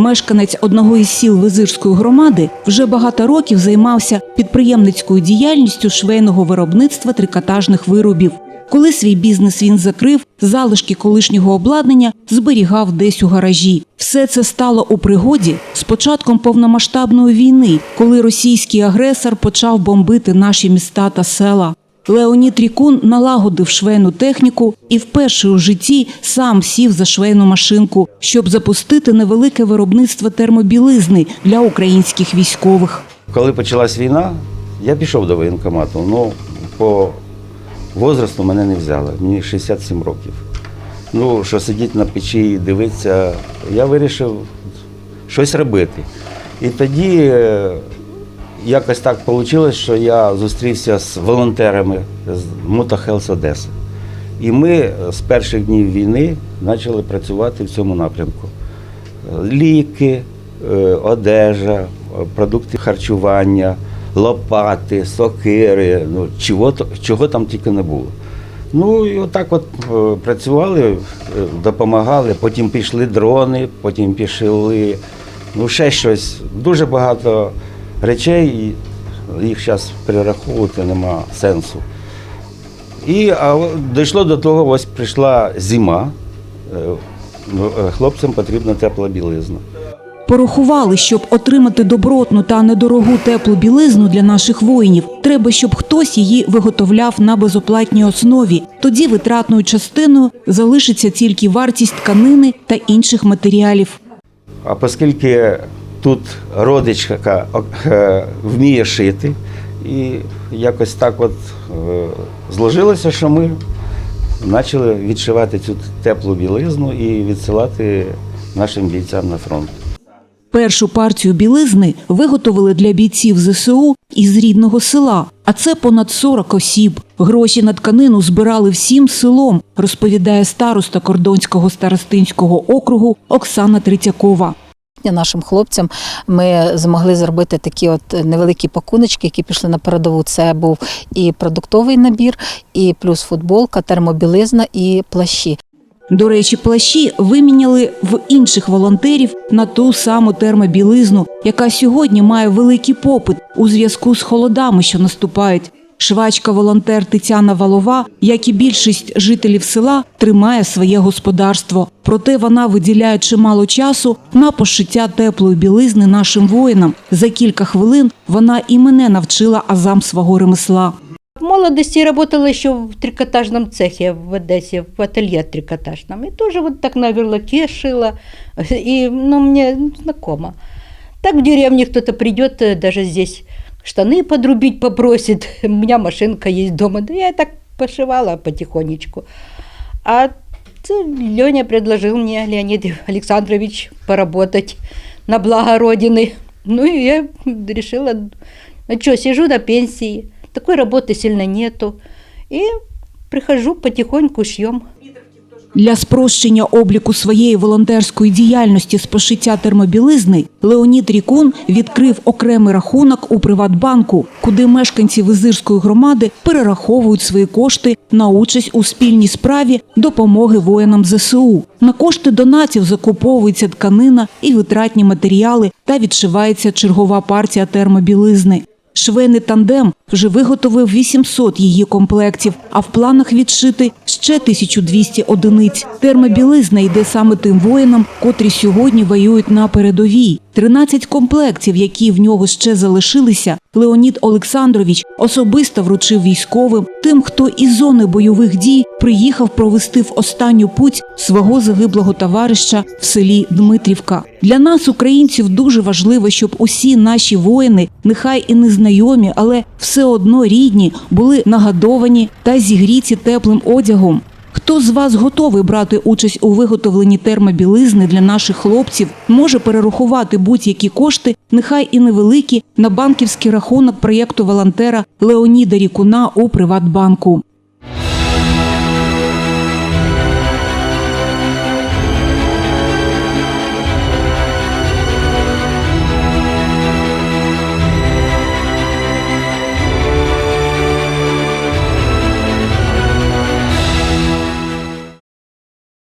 Мешканець одного із сіл Визирської громади вже багато років займався підприємницькою діяльністю швейного виробництва трикотажних виробів. Коли свій бізнес він закрив, залишки колишнього обладнання зберігав десь у гаражі. Все це стало у пригоді з початком повномасштабної війни, коли російський агресор почав бомбити наші міста та села. Леонід Рікун налагодив швейну техніку і вперше у житті сам сів за швейну машинку, щоб запустити невелике виробництво термобілизни для українських військових. Коли почалась війна, я пішов до воєнкомату. Ну, по возрасту мене не взяли. Мені 67 років. Ну, що сидіти на печі і дивитися, я вирішив щось робити. І тоді е, якось так вийшло, що я зустрівся з волонтерами з Мута Хелс Одеси. І ми з перших днів війни почали працювати в цьому напрямку. Ліки, е, одежа, е, продукти харчування, лопати, сокири, ну, чого, чого там тільки не було. Ну і отак от е, працювали, е, допомагали, потім пішли дрони, потім пішли ну, ще щось. Дуже багато речей, і їх зараз перераховувати нема сенсу. І а, дійшло до того, ось прийшла зима. Е, е, Хлопцям потрібна тепла білизна. Порахували, щоб отримати добротну та недорогу теплу білизну для наших воїнів, треба, щоб хтось її виготовляв на безоплатній основі. Тоді витратною частиною залишиться тільки вартість тканини та інших матеріалів. А оскільки тут родичка е, вміє шити, і якось так от е, зложилося, що ми почали відшивати цю теплу білизну і відсилати нашим бійцям на фронт. Першу партію білизни виготовили для бійців ЗСУ із рідного села, а це понад 40 осіб. Гроші на тканину збирали всім селом, розповідає староста Кордонського старостинського округу Оксана Третьякова. Нашим хлопцям ми змогли зробити такі от невеликі пакуночки, які пішли на передову. Це був і продуктовий набір, і плюс футболка, термобілизна і плащі. До речі, плащі виміняли в інших волонтерів на ту саму термобілизну, яка сьогодні має великий попит у зв'язку з холодами, що наступають. Швачка-волонтер Тетяна Валова, як і більшість жителів села, тримає своє господарство. Проте вона виділяє чимало часу на пошиття теплої білизни нашим воїнам. За кілька хвилин вона і мене навчила азам свого ремесла. В молодости работала еще в трикотажном цехе в Одессе, в ателье трикотажном. И тоже вот так на верлаке шила. И, ну, мне знакомо. Так в деревне кто-то придет, э, даже здесь штаны подрубить попросит. У меня машинка есть дома. Да я и так пошивала потихонечку. А Леня предложил мне, Леонид Александрович, поработать на благо Родины. Ну и я решила, ну что, сижу на пенсии, такой работы сильно нету. И прихожу потихоньку шьем. Для спрощення обліку своєї волонтерської діяльності з пошиття термобілизни Леонід Рікун відкрив окремий рахунок у Приватбанку, куди мешканці Визирської громади перераховують свої кошти на участь у спільній справі допомоги воїнам ЗСУ. На кошти донатів закуповується тканина і витратні матеріали та відшивається чергова партія термобілизни. Швейний тандем вже виготовив 800 її комплектів, а в планах відшити ще 1200 одиниць. Термобілизна йде саме тим воїнам, котрі сьогодні воюють на передовій. 13 комплектів, які в нього ще залишилися, Леонід Олександрович особисто вручив військовим, тим, хто із зони бойових дій приїхав провести в останню путь свого загиблого товариша в селі Дмитрівка. Для нас, українців, дуже важливо, щоб усі наші воїни, нехай і незнайомі, але все одно рідні, були нагадовані та зігріті теплим одягом. Хто з вас готовий брати участь у виготовленні термобілизни для наших хлопців, може перерахувати будь-які кошти, нехай і невеликі, на банківський рахунок проєкту волонтера Леоніда Рікуна у Приватбанку.